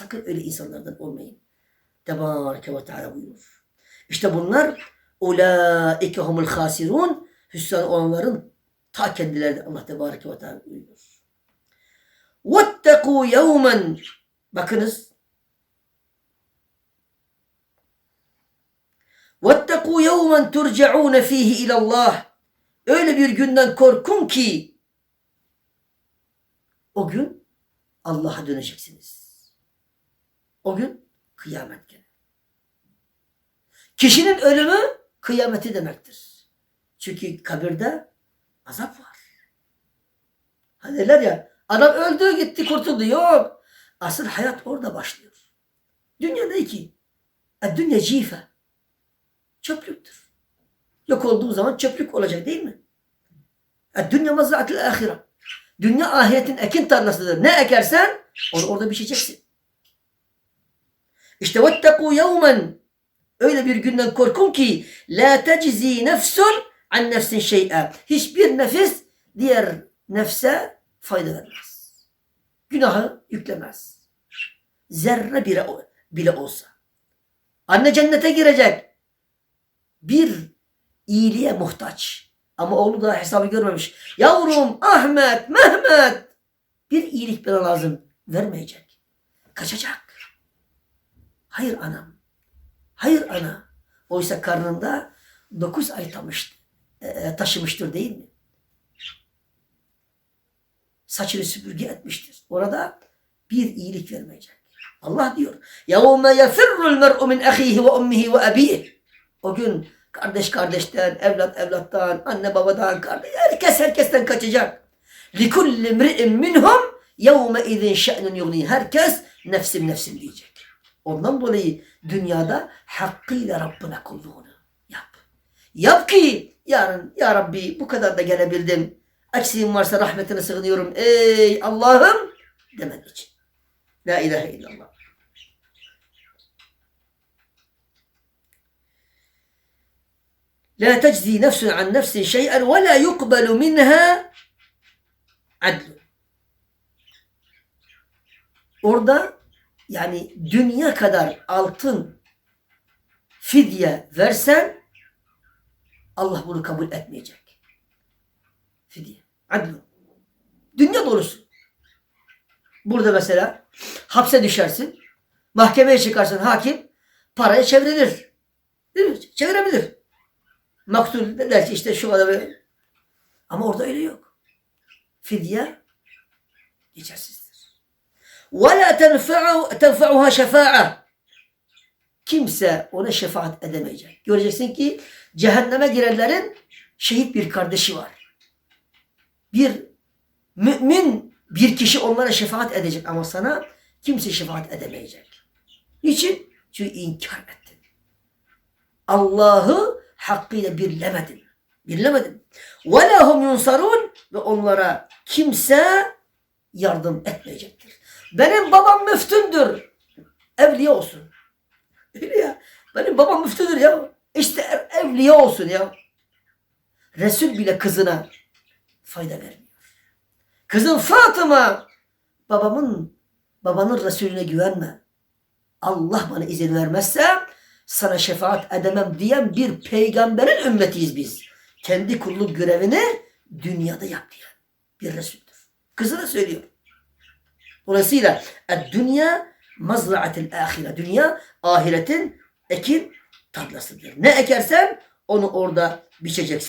Sakın öyle insanlardan olmayın. Tebareke ve Teala buyurur. İşte bunlar ulaike humul hasirun hüsran olanların ta kendileri Allah Tebareke ve Teala buyuruyor. Vetteku yevmen bakınız Vetteku yevmen turcaun fihi ilallah öyle bir günden korkun ki o gün Allah'a döneceksiniz. O gün kıyamet günü. Kişinin ölümü kıyameti demektir. Çünkü kabirde azap var. Hani derler ya adam öldü gitti kurtuldu. Yok. Asıl hayat orada başlıyor. Dünya ne ki? Dünya cife. Çöplüktür. Yok olduğu zaman çöplük olacak değil mi? Dünya mazraatil ahire. Dünya ahiretin ekin tarlasıdır. Ne ekersen onu orada biçeceksin. İşte vettekû yevmen öyle bir günden korkun ki la teczi nefsun an nefsin şey'e. Hiçbir nefis diğer nefse fayda vermez. Günahı yüklemez. Zerre bile, bile olsa. Anne cennete girecek. Bir iyiliğe muhtaç. Ama oğlu da hesabı görmemiş. Yavrum Ahmet, Mehmet bir iyilik bana lazım. Vermeyecek. Kaçacak. Hayır anam. Hayır ana. Oysa karnında dokuz ay tamış, e, taşımıştır değil mi? Saçını süpürge etmiştir. Orada bir iyilik vermeyecek. Allah diyor. يَوْمَ يَفِرُّ الْمَرْءُ مِنْ اَخِيهِ وَاُمِّهِ وَأَب۪يهِ O gün kardeş kardeşten, evlat evlattan, anne babadan, kardeş, herkes herkesten kaçacak. لِكُلِّ مْرِئٍ مِنْهُمْ يَوْمَ اِذٍ شَأْنٌ يُغْنِي Herkes nefsim nefsim diyecek. Ondan dolayı dünyada hakkıyla Rabbine kulluğunu yap. Yap ki yarın ya Rabbi bu kadar da gelebildim. Eksiğim varsa rahmetine sığınıyorum. Ey Allah'ım demen için. La ilahe illallah. La teczi nefsun an nefsin şey'en ve la yukbelu minha adlu. Orada yani dünya kadar altın fidye versen Allah bunu kabul etmeyecek. Fidye. Adlu. Dünya dolusu. Burada mesela hapse düşersin. Mahkemeye çıkarsın hakim parayı çevrilir. Değil mi? Çevirebilir. Maktul der ki işte şu böyle. Ama orada öyle yok. Fidye geçersizdir. وَلَا تَنْفَعُهَا شَفَاعَةً Kimse ona şefaat edemeyecek. Göreceksin ki cehenneme girenlerin şehit bir kardeşi var. Bir mümin bir kişi onlara şefaat edecek ama sana kimse şefaat edemeyecek. Niçin? Çünkü inkar ettin. Allah'ı hakkıyla birlemedin. Birlemedin. وَلَا هُمْ يُنْصَرُونَ Ve onlara kimse yardım etmeyecektir. Benim babam müftündür. Evliya olsun. Öyle ya. Benim babam müftüdür ya. İşte ev- evliya olsun ya. Resul bile kızına fayda vermiyor. Kızım Fatıma babamın babanın Resulüne güvenme. Allah bana izin vermezse sana şefaat edemem diyen bir peygamberin ümmetiyiz biz. Kendi kulluk görevini dünyada yap diyen bir Resul'dür. Kızına söylüyor. Dolayısıyla dünya mazraatil ahire. Dünya ahiretin ekin tarlasıdır. Ne ekersen onu orada biçeceksin.